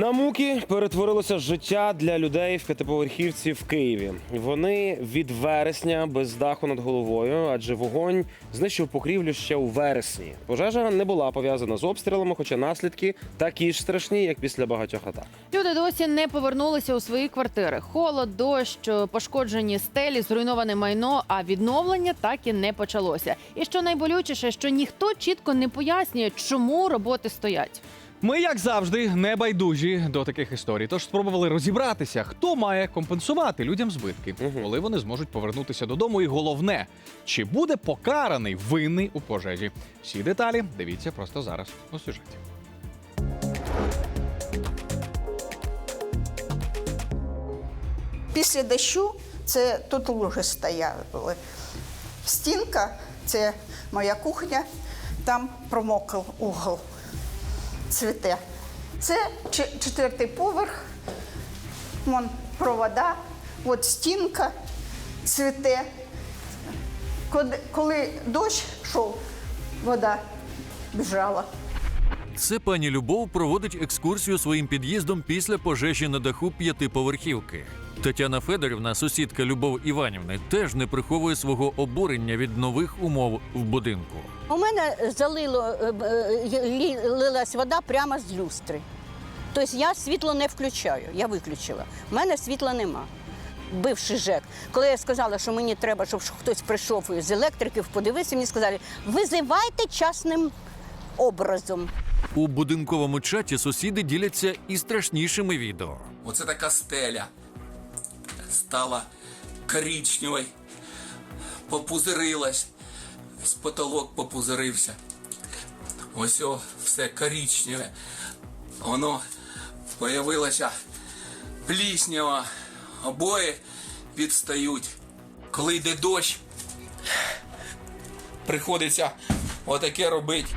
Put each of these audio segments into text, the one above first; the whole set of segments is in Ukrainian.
На муки перетворилося життя для людей в п'ятиповерхівці в Києві. Вони від вересня без даху над головою, адже вогонь знищив покрівлю ще у вересні. Пожежа не була пов'язана з обстрілами, хоча наслідки такі ж страшні, як після багатьох атак. Люди досі не повернулися у свої квартири. Холод, дощ, пошкоджені стелі, зруйноване майно, а відновлення так і не почалося. І що найболючіше, що ніхто чітко не пояснює, чому роботи стоять. Ми, як завжди, не байдужі до таких історій. Тож спробували розібратися, хто має компенсувати людям збитки, коли вони зможуть повернутися додому. І головне, чи буде покараний винний у пожежі. Всі деталі дивіться просто зараз у сюжеті. Після дощу це тут лужи стояли. Стінка це моя кухня, там промокав угол, цвіте. Це четвертий поверх, вон провода, от стінка цвіте. Коли, дощ йшов, вода біжала. Це пані Любов проводить екскурсію своїм під'їздом після пожежі на даху п'ятиповерхівки. Тетяна Федорівна, сусідка Любов Іванівни, теж не приховує свого обурення від нових умов в будинку. У мене залило е, е, лилась вода прямо з люстри. Тобто я світло не включаю, я виключила. У мене світла нема. Бивший ЖЕК. Коли я сказала, що мені треба, щоб хтось прийшов з електриків, подивився, мені сказали, визивайте частним образом. У будинковому чаті сусіди діляться і страшнішими відео. Оце така стеля стала коричневою, попузирилась, з потолок попузирився. Ось о, все коричневе. Воно появилося пліснява, обоє відстають. Коли йде дощ, приходиться отаке робити.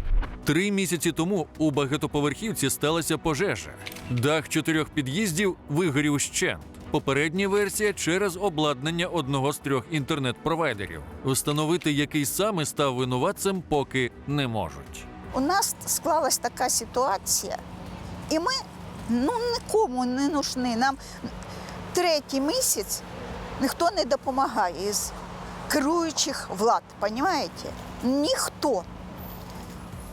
Три місяці тому у багатоповерхівці сталася пожежа. Дах чотирьох під'їздів вигорів щент. Попередня версія через обладнання одного з трьох інтернет-провайдерів. Встановити, який саме став винуватцем, поки не можуть. У нас склалась така ситуація, і ми ну, нікому не нужні. Нам третій місяць ніхто не допомагає із керуючих влад, розумієте? Ніхто.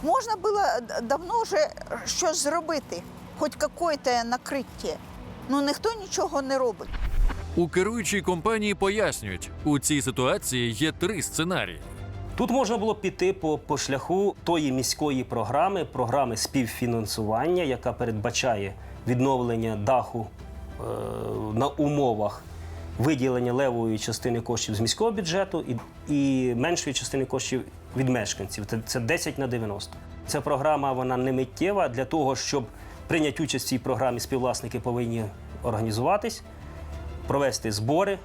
Можна було давно вже щось зробити, хоч якесь накриття. Ну ніхто нічого не робить. У керуючій компанії пояснюють, у цій ситуації є три сценарії. Тут можна було піти по, по шляху тої міської програми, програми співфінансування, яка передбачає відновлення даху е, на умовах виділення левої частини коштів з міського бюджету і, і меншої частини коштів від мешканців. Це, це 10 на 90. Ця програма вона не миттєва для того, щоб прийняти участь в цій програмі, співвласники повинні організуватись, провести збори,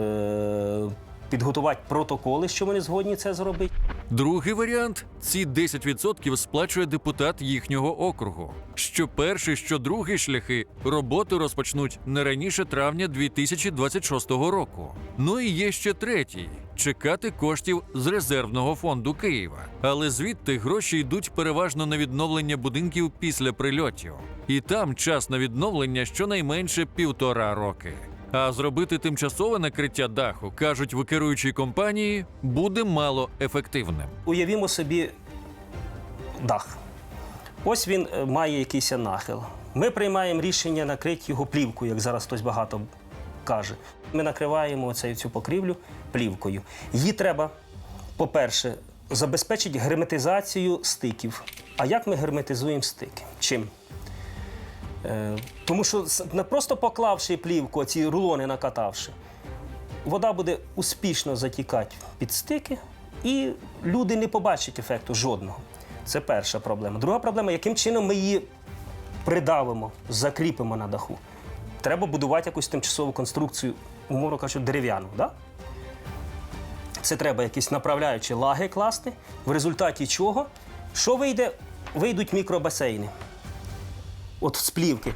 е, підготувати протоколи, що вони згодні це зробити. Другий варіант ці 10% сплачує депутат їхнього округу. Що перший, що другий шляхи роботи розпочнуть не раніше травня 2026 року. Ну і є ще третій чекати коштів з резервного фонду Києва. Але звідти гроші йдуть переважно на відновлення будинків після прильотів. І там час на відновлення щонайменше півтора роки. А зробити тимчасове накриття даху, кажуть в керуючій компанії, буде мало ефективним. Уявімо собі дах. Ось він е, має якийсь нахил. Ми приймаємо рішення накрити його плівкою, як зараз хтось багато каже. Ми накриваємо цю, цю покрівлю плівкою. Її треба, по-перше, забезпечити герметизацію стиків. А як ми герметизуємо стики? Чим? Е, тому що не просто поклавши плівку, ці рулони накатавши, вода буде успішно затікати під стики, і люди не побачать ефекту жодного. Це перша проблема. Друга проблема, яким чином ми її придавимо, закріпимо на даху. Треба будувати якусь тимчасову конструкцію, умовно кажучи, дерев'яну. Да? Це треба якісь направляючі лаги класти, в результаті чого, що вийде? Вийдуть мікробасейни. От з плівки.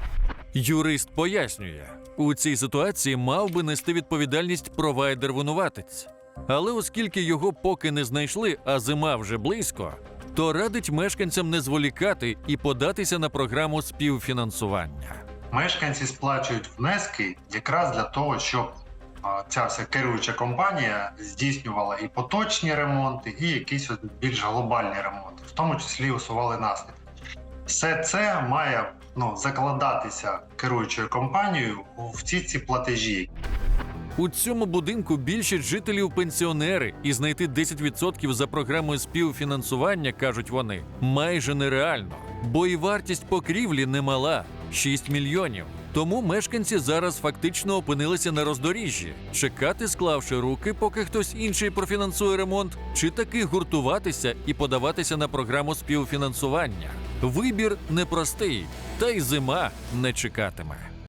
Юрист пояснює, у цій ситуації мав би нести відповідальність провайдер-винуватець. Але оскільки його поки не знайшли, а зима вже близько, то радить мешканцям не зволікати і податися на програму співфінансування. Мешканці сплачують внески якраз для того, щоб ця вся керуюча компанія здійснювала і поточні ремонти, і якісь більш глобальні ремонти, в тому числі усували наслідки. Все це має ну, закладатися керуючою компанією в ці ці платежі, У цьому будинку більшість жителів пенсіонери, і знайти 10% за програмою співфінансування, кажуть вони, майже нереально, бо і вартість покрівлі немала 6 мільйонів. Тому мешканці зараз фактично опинилися на роздоріжжі, чекати, склавши руки, поки хтось інший профінансує ремонт, чи таки гуртуватися і подаватися на програму співфінансування. Вибір непростий, та й зима не чекатиме.